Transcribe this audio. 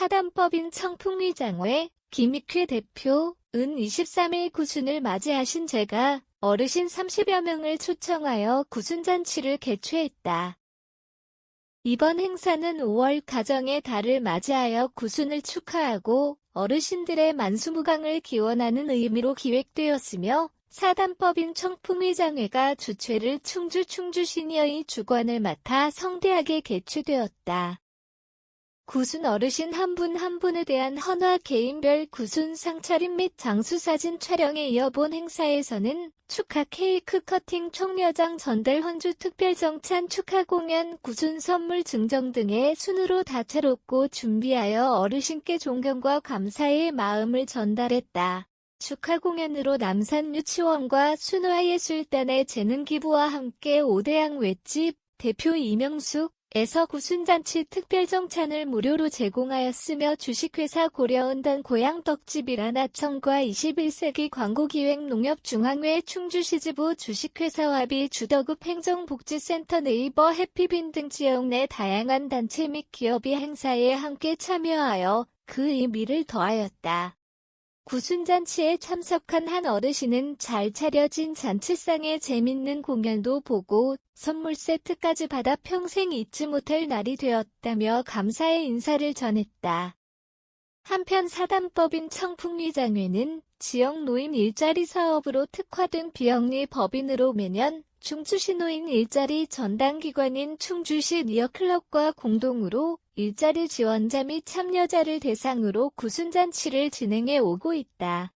사단법인 청풍리장회 김익회 대표 은 23일 구순을 맞이하신 제가 어르신 30여 명을 초청하여 구순잔치를 개최했다. 이번 행사는 5월 가정의 달을 맞이하여 구순을 축하하고 어르신들의 만수무강을 기원하는 의미로 기획되었으며 사단법인 청풍의장회가 주최를 충주 충주시니어의 주관을 맡아 성대하게 개최되었다. 구순 어르신 한분한 분에 대한 헌화 개인별 구순 상차림 및 장수사진 촬영에 이어 본 행사에서는 축하 케이크 커팅 총여장 전달 헌주 특별정찬 축하 공연 구순 선물 증정 등의 순으로 다채롭고 준비하여 어르신께 존경과 감사의 마음을 전달했다. 축하 공연으로 남산 유치원과 순화예술단의 재능 기부와 함께 오대양 횟집 대표 이명숙 에서 구순잔치 특별정찬을 무료로 제공하였으며 주식회사 고려은단 고향떡집이란 하청과 21세기 광고기획 농협중앙회 충주시지부 주식회사 와비 주덕읍 행정복지센터 네이버 해피빈 등 지역 내 다양한 단체 및 기업이 행사에 함께 참여하여 그 의미를 더하였다. 구순잔치에 참석한 한 어르신은 잘 차려진 잔치상에 재밌는 공연도 보고 선물 세트까지 받아 평생 잊지 못할 날이 되었다며 감사의 인사를 전했다. 한편 사단법인 청풍리 장회는 지역 노인 일자리 사업으로 특화된 비영리 법인으로 매년 충주시 노인 일자리 전담기관인 충주시 니어클럽과 공동으로 일자리 지원자 및 참여자를 대상으로 구순잔치를 진행해 오고 있다.